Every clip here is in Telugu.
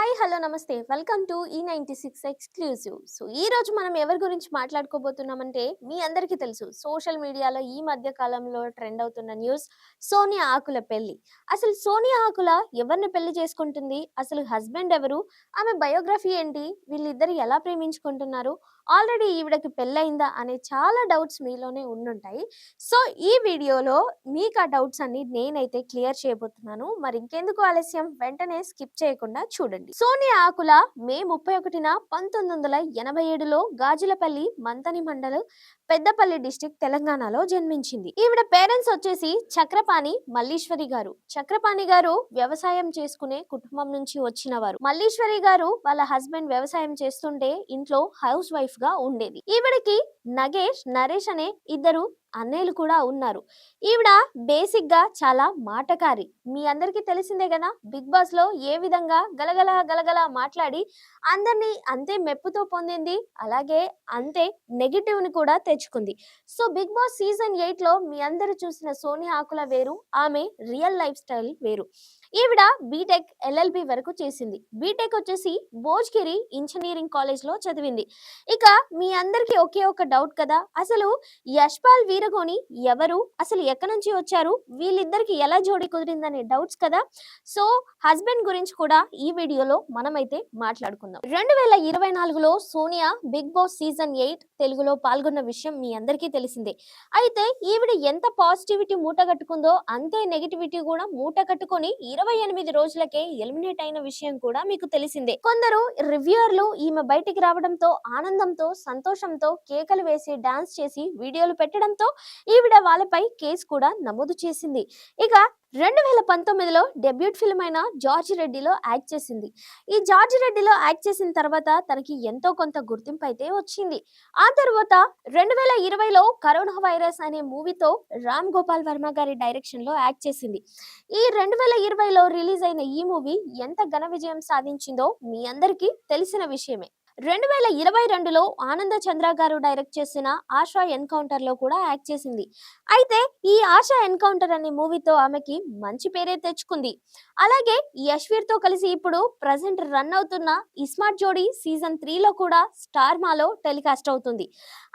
హాయ్ హలో నమస్తే. వెల్కమ్ టు ఈ నైన్టీ సిక్స్ ఎక్స్క్లూజివ్ సో ఈ రోజు మనం ఎవరి గురించి మాట్లాడుకోబోతున్నామంటే మీ అందరికీ తెలుసు. సోషల్ మీడియాలో ఈ మధ్య కాలంలో ట్రెండ్ అవుతున్న న్యూస్ సోనియా ఆకుల పెళ్ళి. అసలు సోనియా ఆకుల ఎవరిని పెళ్ళి చేసుకుంటుంది? అసలు హస్బెండ్ ఎవరు? ఆమె బయోగ్రఫీ ఏంటి? వీళ్ళిద్దరు ఎలా ప్రేమించుకుంటున్నారు? ఆల్రెడీ ఈవిడకి పెళ్ళయిందా అనే చాలా డౌట్స్ మీలోనే ఉండుంటాయి. సో ఈ వీడియోలో మీకు ఆ డౌట్స్ అన్ని నేనైతే క్లియర్ చేయబోతున్నాను. మరి ఇంకెందుకు ఆలస్యం? వెంటనే స్కిప్ చేయకుండా చూడండి. సోనియా ఆకుల మే ముప్పై ఒకటిన పంతొమ్మిది వందల ఎనభై ఏడులో గాజులపల్లి మంతని మండలం పెద్దపల్లి డిస్టిక్ తెలంగాణలో జన్మించింది. ఈవిడ పేరెంట్స్ వచ్చేసి చక్రపాణి మల్లీశ్వరి గారు. చక్రపాణి గారు వ్యవసాయం చేసుకునే కుటుంబం నుంచి వచ్చిన వారు మల్లీశ్వరి గారు వాళ్ళ హస్బెండ్ వ్యవసాయం చేస్తుంటే ఇంట్లో హౌస్ వైఫ్ గా ఉండేది. ఈవిడకి నగేష్ నరేష్ అనే ఇద్దరు అన్నయ్యలు కూడా ఉన్నారు. ఈవిడ బేసిక్గా చాలా మాటకారి. మీ అందరికీ తెలిసిందే కదా బిగ్ బాస్లో ఏ విధంగా గలగల గలగల మాట్లాడి అందరినీ అంతే మెప్పుతో పొందింది అలాగే అంతే నెగిటివ్ని కూడా తెచ్చుకుంది. సో బిగ్ బాస్ సీజన్ ఎయిట్లో మీ అందరు చూసిన సోని ఆకుల వేరు ఆమె రియల్ లైఫ్ స్టైల్ వేరు. ఈవిడ బీటెక్ ఎల్ఎల్బి వరకు చేసింది. బీటెక్ వచ్చేసి భోజ్గిరి ఇంజనీరింగ్ కాలేజ్లో చదివింది. ఇక మీ అందరికి ఒకే ఒక డౌట్ కదా? అసలు యశ్పాల్ వీరగోని ఎవరు? అసలు ఎక్కడి నుంచి వచ్చారు? వీళ్ళిద్దరికి ఎలా జోడి కుదిరిందనే డౌట్స్ కదా? సో హస్బెండ్ గురించి కూడా ఈ వీడియోలో మనమైతే మాట్లాడుకుందాం. రెండు వేల ఇరవై నాలుగులో Sonia Bigg Boss season eight తెలుగులో పాల్గొన్న విషయం మీ అందరికీ తెలిసిందే. అయితే ఈవిడ ఎంత పాజిటివిటీ మూట కట్టుకుందో అంతే నెగిటివిటీ కూడా మూట కట్టుకొని ఇరవై ఎనిమిది రోజులకే ఎలిమినేట్ అయిన విషయం కూడా మీకు తెలిసిందే. కొందరు రివ్యూయర్లు ఈమె బయటికి రావడంతో ఆనందంతో సంతోషంతో కేకలు వేసి డాన్స్ చేసి వీడియోలు పెట్టడంతో ఈవిడ వాళ్ళపై కేసు కూడా నమోదు చేసింది. ఇక రెండు వేల పంతొమ్మిదిలో డెబ్యూట్ ఫిల్మ్ అయిన జార్జ్ రెడ్డిలో యాక్ట్ చేసింది. ఈ జార్జ్ రెడ్డిలో యాక్ట్ చేసిన తర్వాత తనకి ఎంతో కొంత గుర్తింపు అయితే వచ్చింది. ఆ తర్వాత రెండు వేల ఇరవైలో కరోనా వైరస్ అనే మూవీతో రామ్ గోపాల్ వర్మ గారి డైరెక్షన్లో యాక్ట్ చేసింది. ఈ రెండు వేల ఇరవైలో రిలీజ్ అయిన ఈ మూవీ ఎంత ఘన విజయం సాధించిందో మీ అందరికీ తెలిసిన విషయమే. రెండు వేల ఇరవై రెండులో ఆనంద చంద్ర గారు డైరెక్ట్ చేసిన ఆశా ఎన్కౌంటర్లో కూడా యాక్ట్ చేసింది. అయితే ఈ ఆశా ఎన్కౌంటర్ అనే మూవీతో ఆమెకి మంచి పేరే తెచ్చుకుంది. అలాగే యశ్వీర్తో కలిసి ఇప్పుడు ప్రజెంట్ రన్ అవుతున్న ఇస్మార్ట్ జోడీ సీజన్ త్రీలో కూడా స్టార్ మాలో టెలికాస్ట్ అవుతుంది.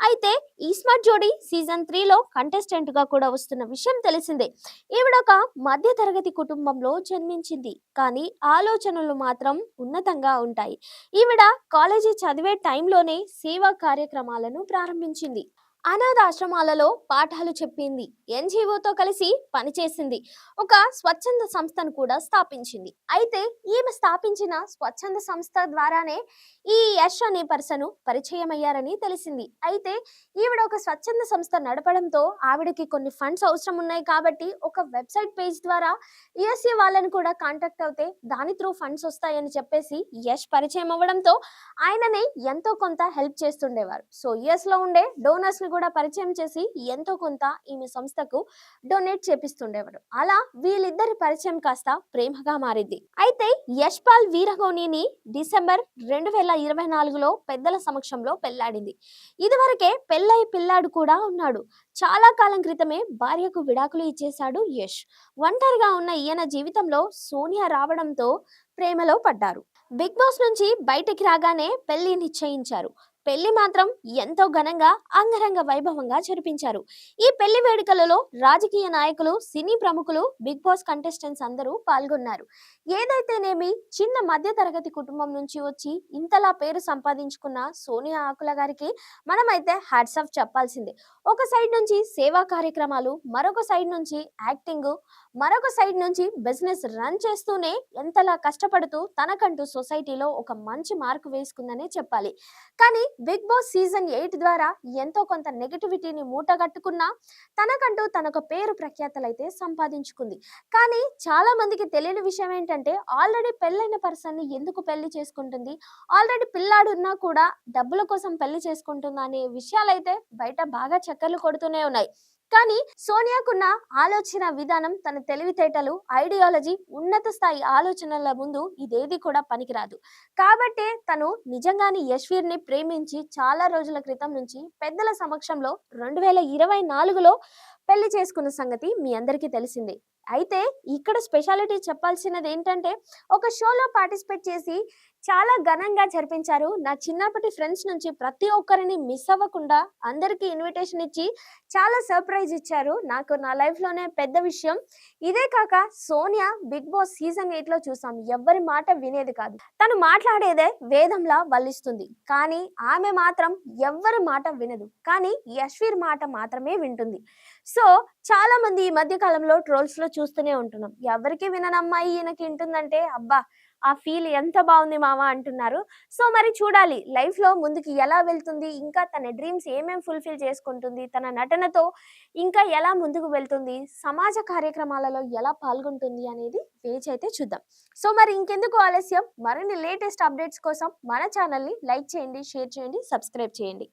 అయితే ఇస్మార్ట్ జోడీ సీజన్ త్రీలో కంటెస్టెంట్గా కూడా వస్తున్న విషయం తెలిసిందే. ఈవిడ ఒక మధ్య తరగతి కుటుంబంలో జన్మించింది. కానీ ఆలోచనలు మాత్రం ఉన్నతంగా ఉంటాయి. ఈవిడ కాలేజీ చదివే టైంలోనే సేవా కార్యక్రమాలను ప్రారంభించింది. అనాథ ఆశ్రమాలలో పాఠాలు చెప్పింది. ఎన్జిఓతో కలిసి పనిచేసింది ఒక స్వచ్ఛంద సంస్థను కూడా స్థాపించింది. అయితే ఈమె స్థాపించిన స్వచ్ఛంద సంస్థ ద్వారానే ఈ యష్ అనే పర్సను పరిచయం అయ్యారని తెలిసింది. అయితే ఈవిడ ఒక స్వచ్ఛంద సంస్థ నడపడంతో ఆవిడకి కొన్ని ఫండ్స్ అవసరం ఉన్నాయి కాబట్టి ఒక వెబ్సైట్ పేజ్ ద్వారా ఈఎస్సీ వాళ్ళని కూడా కాంటాక్ట్ అవుతే దాని త్రూ ఫండ్స్ వస్తాయని చెప్పేసి యష్ పరిచయం అవ్వడంతో ఆయననే ఎంతో కొంత హెల్ప్ చేస్తుండేవారు. సో యుఎస్లో ఉండే డోనర్స్ కూడా పరిచయం చేసి ఎంతో కొంత ఈమె సంస్థకు డొనేట్ చేపిస్తుండేవారు అలా వీళ్ళిద్దరి పరిచయం కాస్త ప్రేమగా మారింది. అయితే యశ్పాల్ వీరగోనిని డిసెంబర్ రెండు వేల ఇరవై నాలుగులో పెద్దల సమక్షంలో పెళ్ళాడింది. ఇదివరకే పెళ్ళై పిల్లాడు కూడా ఉన్నాడు. చాలా కాలం క్రితమే భార్యకు విడాకులు ఇచ్చేశాడు యష్. ఒంటరిగా ఉన్న ఈయన జీవితంలో సోనియా రావడంతో ప్రేమలో పడ్డారు. బిగ్ బాస్ నుంచి బయటికి రాగానే పెళ్ళి నిశ్చయించారు. పెళ్ళి మాత్రం ఎంతో ఘనంగా అంగరంగ వైభవంగా జరిపించారు. ఈ పెళ్ళి వేడుకలలో రాజకీయ నాయకులు సినీ ప్రముఖులు బిగ్ బాస్ కంటెస్టెంట్స్ అందరూ పాల్గొన్నారు. ఏదైతేనేమి చిన్న మధ్య తరగతి కుటుంబం నుంచి వచ్చి ఇంతలా పేరు సంపాదించుకున్న సోనియా ఆకుల గారికి మనమైతే హ్యాట్స్ ఆఫ్ చెప్పాల్సిందే. ఒక సైడ్ నుంచి సేవా కార్యక్రమాలు మరొక సైడ్ నుంచి యాక్టింగ్ మరొక సైడ్ నుంచి బిజినెస్ రన్ చేస్తూనే ఎంతలా కష్టపడుతూ తనకంటూ సొసైటీలో ఒక మంచి మార్కు వేసుకుందనే చెప్పాలి. కానీ బిగ్ బాస్ సీజన్ ఎయిట్ ద్వారా ఎంతో కొంత నెగటివిటీని మూటగట్టుకున్నా తనకంటూ తనొక పేరు ప్రఖ్యాతలు అయితే సంపాదించుకుంది. కానీ చాలా మందికి తెలియని విషయం ఏంటంటే ఆల్రెడీ పెళ్ళైన పర్సన్ని ఎందుకు పెళ్ళి చేసుకుంటుంది? ఆల్రెడీ పిల్లాడు ఉన్నా కూడా డబ్బుల కోసం పెళ్ళి చేసుకుంటుందా అనే విషయాలైతే బయట బాగా చక్కర్లు కొడుతూనే ఉన్నాయి. కానీ సోనియాకున్న ఆలోచన విధానం తన తెలివితేటలు ఐడియాలజీ ఉన్నత స్థాయి ఆలోచనల ముందు ఇదేది కూడా పనికిరాదు. కాబట్టే తను నిజంగానే యశ్వీర్ని ప్రేమించి చాలా రోజుల క్రితం నుంచి పెద్దల సమక్షంలో రెండు వేల ఇరవై నాలుగులో పెళ్ళి చేసుకున్న సంగతి మీ అందరికీ తెలిసిందే. అయితే ఇక్కడ స్పెషాలిటీ చెప్పాల్సినది ఏంటంటే ఒక షోలో పార్టిసిపేట్ చేసి చాలా ఘనంగా జరిపించారు. నా చిన్నప్పటి ఫ్రెండ్స్ నుంచి ప్రతి ఒక్కరిని మిస్ అవ్వకుండా అందరికీ ఇన్విటేషన్ ఇచ్చి చాలా సర్ప్రైజ్ ఇచ్చారు. నాకు నా లైఫ్లోనే పెద్ద విషయం. ఇదే కాక సోనియా బిగ్ బాస్ సీజన్ ఎయిట్లో చూసాం. ఎవ్వరి మాట వినేది కాదు. తను మాట్లాడేదే వేదంలా వల్లిస్తుంది. కానీ ఆమె మాత్రం ఎవ్వరి మాట వినదు. కానీ యశ్వీర్ మాట మాత్రమే వింటుంది. సో చాలా మంది ఈ మధ్య కాలంలో ట్రోల్స్లో చూస్తూనే ఉంటున్నాం. ఎవరికి వినని అమ్మాయి ఈయనకి వింటుందంటే అబ్బా! ఆ ఫీల్ ఎంత బాగుంది మామ అంటున్నారు. సో మరి చూడాలి. లైఫ్లో ముందుకు ఎలా వెళ్తుంది? ఇంకా తన డ్రీమ్స్ ఏమేం ఫుల్ఫిల్ చేసుకుంటుంది? తన నటనతో ఇంకా ఎలా ముందుకు వెళ్తుంది? సమాజ కార్యక్రమాలలో ఎలా పాల్గొంటుంది అనేది వేచి అయితే చూద్దాం. సో మరి ఇంకెందుకు ఆలస్యం? మరిన్ని లేటెస్ట్ అప్డేట్స్ కోసం మన ఛానల్ని లైక్ చేయండి షేర్ చేయండి సబ్స్క్రైబ్ చేయండి.